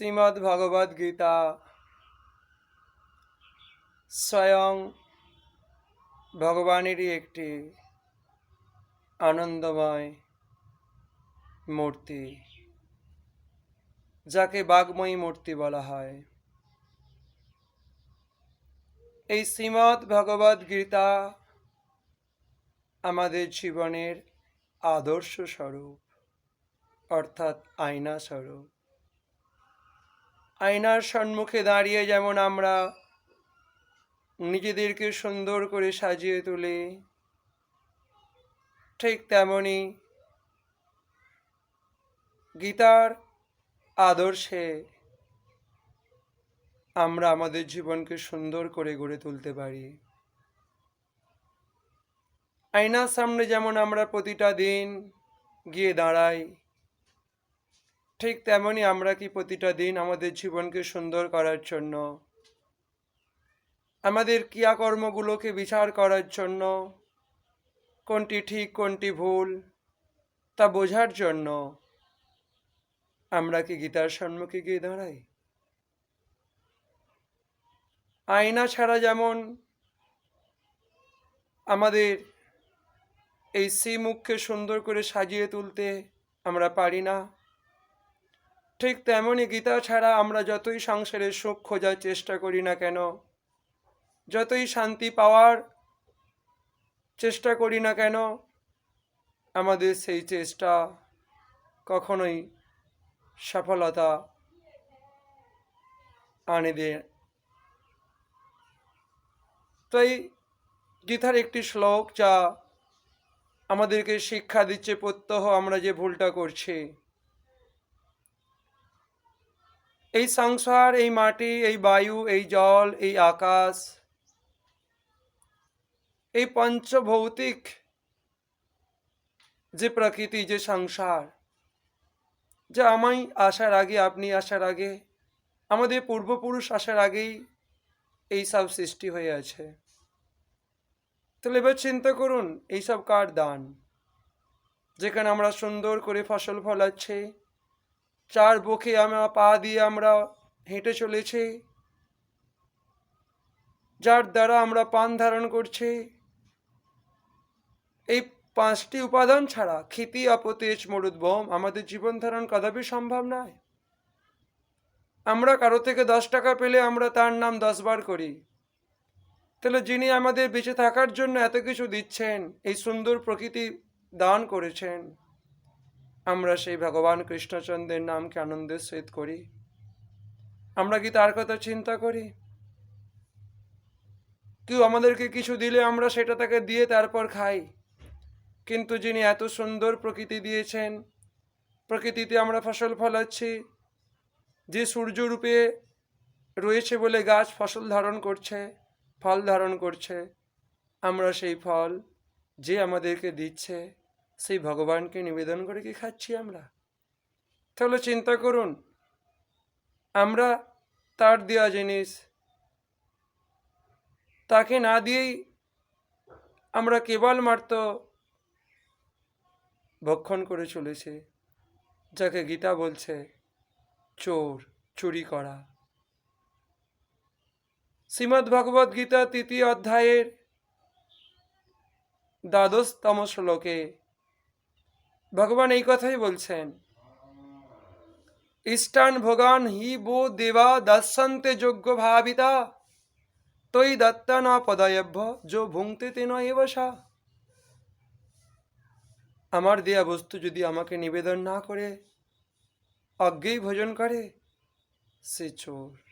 শ্রীমদ্ ভগবদ গীতা স্বয়ং ভগবানেরই একটি আনন্দময় মূর্তি, যাকে বাগময়ী মূর্তি বলা হয়। এই শ্রীমদ্ ভগবদ গীতা আমাদের জীবনের আদর্শ স্বরূপ, অর্থাৎ আয়না স্বরূপ। আয়নার সম্মুখে দাঁড়িয়ে যেমন আমরা নিজেদেরকে সুন্দর করে সাজিয়ে তুলি, ঠিক তেমনি গীতার আদর্শে আমরা আমাদের জীবনকে সুন্দর করে গড়ে তুলতে পারি। আয়নার সামনে যেমন আমরা প্রতিটা দিন গিয়ে দাঁড়াই ঠিক তেমনি আমরা কি প্রতিটা দিন আমাদের জীবনকে সুন্দর করার জন্য? আমাদের ক্রিয়াকর্মগুলোকে বিচার করার জন্য? কোনটি ঠিক, কোনটি ভুল? তা বোঝার জন্য আমরা কি গীতার সম্মুখে গিয়ে দাঁড়াই? আয়না ছাড়া যেমন আমাদের এই শ্রীমুখকে সুন্দর করে সাজিয়ে তুলতে আমরা পারি না ঠিক তেমনই গীতা ছাড়া আমরা যতই সংসারের সুখ খোঁজার চেষ্টা করি না কেন, যতই শান্তি পাওয়ার চেষ্টা করি না কেন, আমাদের সেই চেষ্টা কখনোই সফলতা আনে দেয় তো এই গীতার একটি শ্লোক যা আমাদেরকে শিক্ষা দিচ্ছে প্রত্যহ আমরা যে ভুলটা করছি এই সংসার, এই মাটি, এই বায়ু, এই জল, এই আকাশ, এই পঞ্চভৌতিক যে প্রকৃতি, যে সংসার, যা আমায় আসার আগে, আপনি আসার আগে, আমাদের পূর্বপুরুষ আসার আগেই এই সব সৃষ্টি হয়ে আছে। তাহলে এবার চিন্তা করুন এইসব কার দান? যেখানে আমরা সুন্দর করে ফসল ফলাচ্ছি চার বুকে আমরা পা দিয়ে আমরা হেঁটে চলেছি, যার দ্বারা আমরা পান ধারণ করছি। এই পাঁচটি উপাদান ছাড়া ক্ষিতি অপতেজ মরুদ্বম আমাদের জীবন ধারণ কদাপি সম্ভব নয়। আমরা কারও থেকে দশ টাকা পেলে আমরা তার নাম দশবার করি। তাহলে যিনি আমাদের বেঁচে থাকার জন্য এত কিছু দিচ্ছেন, এই সুন্দর প্রকৃতি দান করেছেন। আমরা সেই ভগবান কৃষ্ণচন্দ্রের নামকে আনন্দের সহিত করি। আমরা কি তার কথা চিন্তা করি? কেউ আমাদেরকে কিছু দিলে আমরা সেটা তাকে দিয়ে তারপর খাই। কিন্তু যিনি এত সুন্দর প্রকৃতি দিয়েছেন, প্রকৃতিতে আমরা ফসল ফলাচ্ছি, যে সূর্যরূপে রয়েছে বলে গাছ ফসল ধারণ করছে, ফল ধারণ করছে, আমরা সেই ফল যে আমাদেরকে দিচ্ছে। সেই ভগবানকে নিবেদন করে কি খাচ্ছি আমরা? তাহলে চিন্তা করুন, আমরা তার দেওয়া জিনিস, তাকে না দিয়েই আমরা কেবলমাত্র ভক্ষণ করে চলেছে, যাকে গীতা বলছে, চোর, চুরি করা। শ্রীমদ্ ভগবদ গীতা তৃতীয় অধ্যায়ের দ্বাদশতম শ্লোকে ভগবান এই কথাই বলছেন। ইষ্টান ভোগান হি বো দেবা দর্শন্তে যোগ্য ভাবিতা, তৈ দত্তা না পদায়ভ্য, যো ভুংতে তেন এবসা আমার দেয়া বস্তু যদি আমাকে নিবেদন না করে অজ্ঞেই ভোজন করে, সে চোর।